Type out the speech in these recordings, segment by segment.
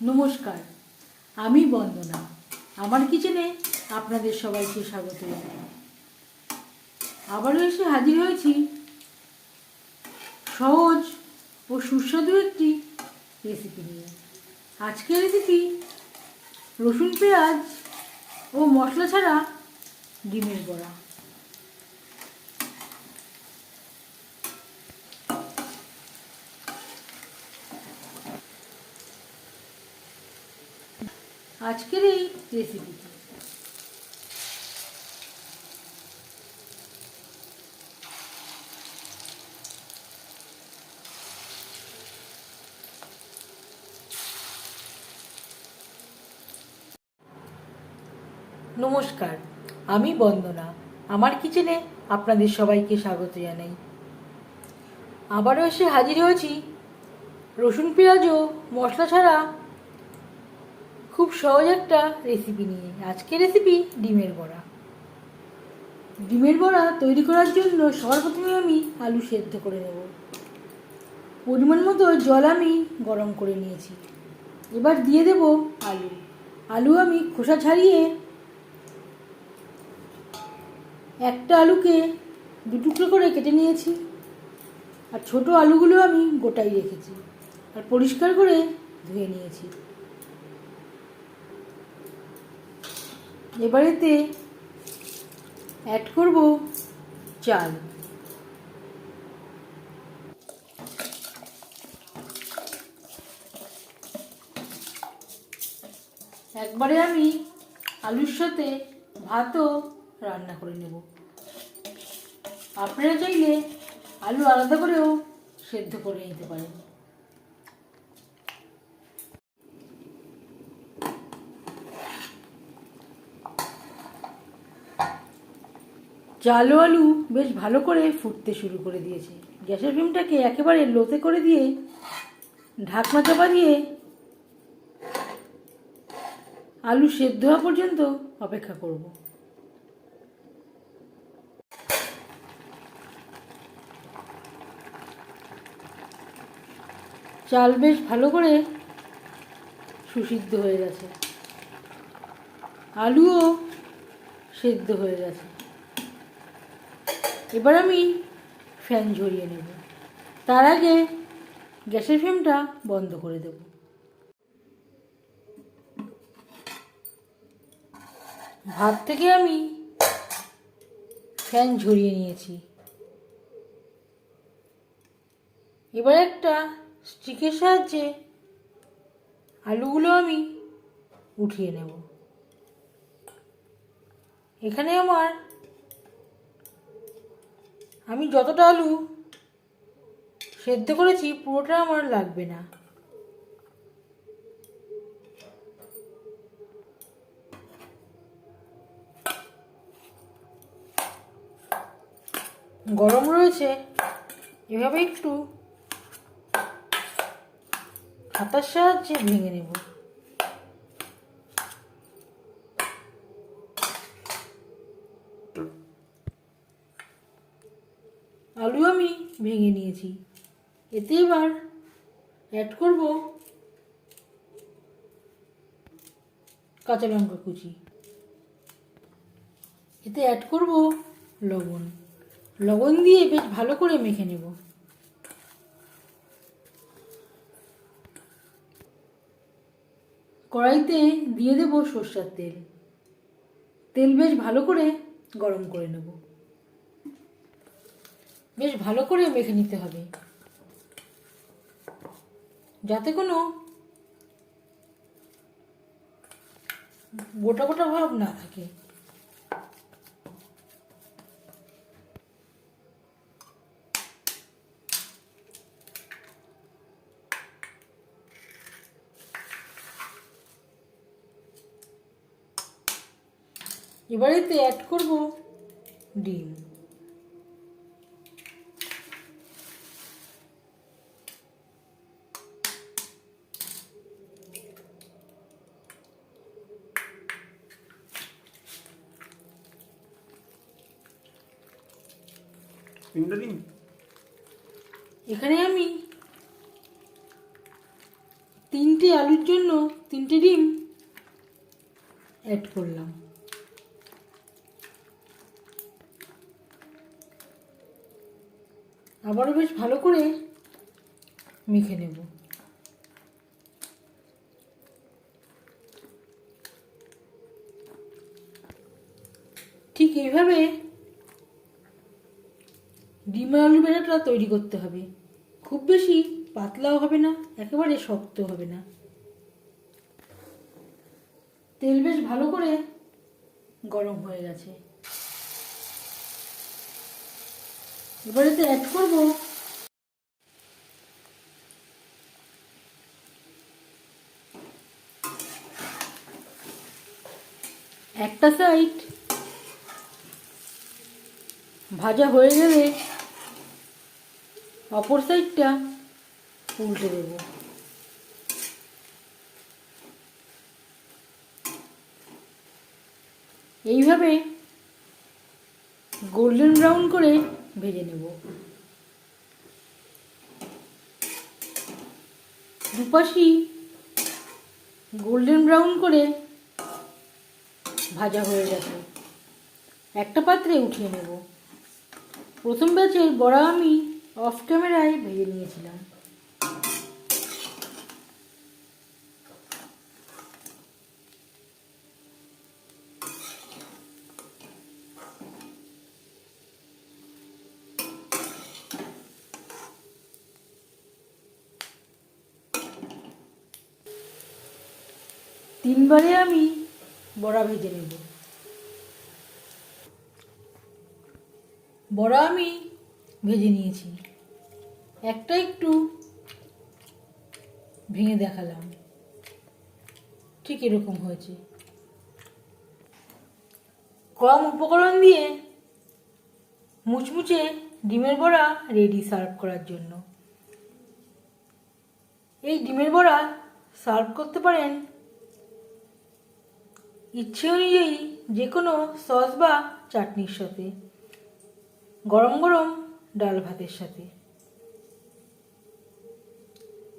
নমস্কার, আমি বন্দনা। আমার কিচেনে আপনাদের সবাইকে স্বাগত। আবারও এসে হাজির হয়েছি সহজ ও সুস্বাদু একটি রেসিপি নিয়ে। আজকের রেসিপি রসুন পেঁয়াজ ও মশলা ছাড়া ডিমের বড়া। আজকের এই রেসিপিটি নমস্কার, আমি বন্দনা। আমার কিচেনে আপনাদের সবাইকে স্বাগত জানাই। আবারও এসে হাজির হয়েছি। রসুন পেঁয়াজ ও মশলা ছাড়া খুব সহজ একটা রেসিপি নিয়ে। আজকের রেসিপি ডিমের বড়া। ডিমের বড়া তৈরি করার জন্য সবার প্রথমে আমি আলু সেদ্ধ করে নেব। পরিমাণ মতো জল আমি গরম করে নিয়েছি। এবার দিয়ে দেব আলু। আলু আমি খোসা ছাড়িয়ে একটা আলুকে দু টুকরো করে কেটে নিয়েছি। আর ছোট আলুগুলো আমি গোটাই রেখেছি। আর পরিষ্কার করে ধুয়ে নিয়েছি। এবারেতে অ্যাড করব চাল। একবারে আমি আলুর সাথে ভাতও রান্না করে নেব। আপনারা চাইলে আলু আলাদা করেও সেদ্ধ করে নিতে পারেন। চাল আলু বেশ ভালো করে ফুটতে শুরু করে দিয়েছে। গ্যাসের ফ্লেমটাকে একেবারে লোতে করে দিয়ে ঢাকনা চাপা দিয়ে আলু সেদ্ধ হওয়া পর্যন্ত অপেক্ষা করব। চাল বেশ ভালো করে সুসিদ্ধ হয়ে গেছে। আলুও সেদ্ধ হয়ে গেছে। এবার আমি ফ্যান ঝরিয়ে নেব। তার আগে গ্যাসের ফ্লেমটা বন্ধ করে দেব। ভাত থেকে আমি ফ্যান ঝরিয়ে নিয়েছি। এবার একটা স্টিকের সাহায্যে আলুগুলো আমি উঠিয়ে নেব। এখানে আমার আমি যতটা আলু সেদ্ধ করেছি, পুরোটা আমার লাগবে না। গরম রয়েছে, এভাবে একটু হাতার সাহায্যে ভেঙে নেব। আলু আমি ভেঙে নিয়েছি। এতে এবার অ্যাড করব কাঁচা লঙ্কা কুচি। এতে অ্যাড করব লবণ। লবণ দিয়ে বেশ ভালো করে মেখে নেব। কড়াইতে দিয়ে দেব সর্ষার তেল। তেল বেশ ভালো করে গরম করে নেব। বেশ ভালো করে মেখে নিতে হবে। যাতে কোনো গোটা গোটা ভাব না থাকে। এবারেতে অ্যাড করব ডিম। তিনটা দিন? এখানে আমি তিন তিনটে আলুর জন্য তিনটে ডিম অ্যাড করলাম। আবারও বেশ ভালো করে মেখে নেব। ঠিক এইভাবে ডিম আর আলু বেড়াটা তৈরি করতে হবে। খুব বেশি পাতলাও হবে না, একেবারে শক্ত হবে না। তেল বেশ ভালো করে গরম হয়ে গেছে। এবারে তো অ্যাড করব একটা সাইড ভাজা হয়ে গেলে অপর সাইডটা উল্টে দেব। এইভাবে গোল্ডেন ব্রাউন করে ভেজে নেব। দুপাশি গোল্ডেন ব্রাউন করে ভাজা হয়ে গেছে। একটা পাত্রে উঠিয়ে নেব। প্রথম ব্যাচের বড়া আমি অফ ক্যামেরায় ভেজে নিয়েছিলাম। তিনবারে আমি বড়া ভেজে নেব। বড়া আমি ভেজে নিয়েছি। একটা একটু ভেঙে দেখালাম। ঠিক এরকম হয়েছে। কম উপকরণ দিয়ে মুচমুচে ডিমের বড়া রেডি সার্ভ করার জন্য। এই ডিমের বড়া সার্ভ করতে পারেন ইচ্ছে অনুযায়ী যে কোনো সস বা চাটনির সাথে, গরম গরম ডাল ভাতের সাথে।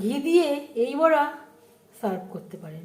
ঘি দিয়ে এই বড়া সার্ভ করতে পারেন।